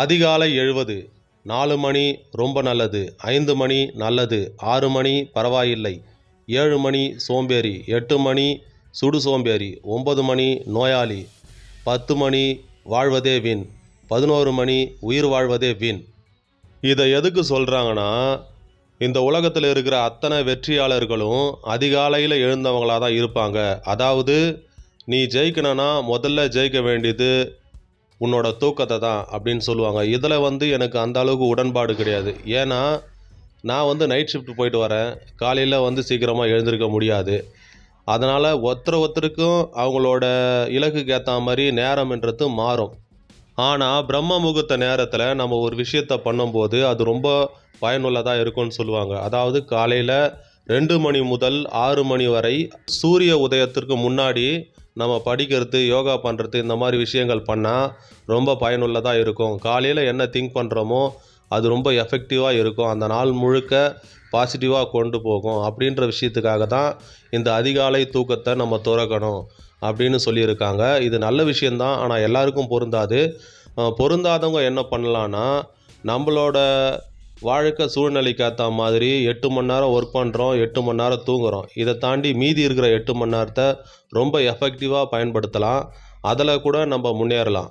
அதிகாலை எழுவது. நாலு மணி ரொம்ப நல்லது. ஐந்து மணி நல்லது. ஆறு மணி பரவாயில்லை. ஏழு மணி சோம்பேறி. எட்டு மணி சுடு சோம்பேறி. ஒம்பது மணி நோயாளி. பத்து மணி வாழ்வதே வின் பதினோரு மணி உயிர் வாழ்வதே வின் இதை எதுக்கு சொல்கிறாங்கன்னா இந்த உலகத்தில் இருக்கிற அத்தனை வெற்றியாளர்களும் அதிகாலையில் எழுந்தவங்களாக தான் இருப்பாங்க. அதாவது நீ ஜெயிக்கணும்னா முதல்ல ஜெயிக்க வேண்டியது உன்னோட தூக்கத்தை தான் அப்படின்னு சொல்லுவாங்க. இதில் வந்து எனக்கு அந்த அளவுக்கு உடன்பாடு கிடையாது. ஏன்னா நான் வந்து நைட் ஷிஃப்ட் போயிட்டு வரேன். காலையில் வந்து சீக்கிரமாக எழுந்திருக்க முடியாது. அதனால் ஒருத்தர் ஒருத்தருக்கும் அவங்களோட இலக்குக்கு ஏற்ற மாதிரி நேரம்ன்றது மாறும். ஆனால் பிரம்ம முகூர்த்த நேரத்தில் நம்ம ஒரு விஷயத்த பண்ணும்போது அது ரொம்ப பயனுள்ளதாக இருக்கும்னு சொல்லுவாங்க. அதாவது காலையில் ரெண்டு மணி முதல் ஆறு மணி வரை சூரிய உதயத்திற்கு முன்னாடி நம்ம படிக்கிறது யோகா பண்ணுறது இந்த மாதிரி விஷயங்கள் பண்ணால் ரொம்ப பயனுள்ளதாக இருக்கும். காலையில் என்ன திங்க் பண்ணுறோமோ அது ரொம்ப எஃபெக்டிவாக இருக்கும். அந்த நாள் முழுக்க பாசிட்டிவாக கொண்டு போகும். அப்படின்ற விஷயத்துக்காக தான் இந்த அதிகாலை தூக்கத்தை நம்ம துறக்கணும் அப்படின்னு சொல்லியிருக்காங்க. இது நல்ல விஷயந்தான் ஆனால் எல்லாருக்கும் பொருந்தாது. பொருந்தாதவங்க என்ன பண்ணலான்னா நம்மளோட வாழ்க்கை சூழ்நிலைக்கேற்ற மாதிரி எட்டு மணி நேரம் ஒர்க் பண்ணுறோம் எட்டு மணி நேரம் தூங்குறோம். இதை தாண்டி மீதி இருக்கிற எட்டு மணி நேரத்தை ரொம்ப எஃபெக்டிவாக பயன்படுத்தலாம். அதில் கூட நம்ம முன்னேறலாம்.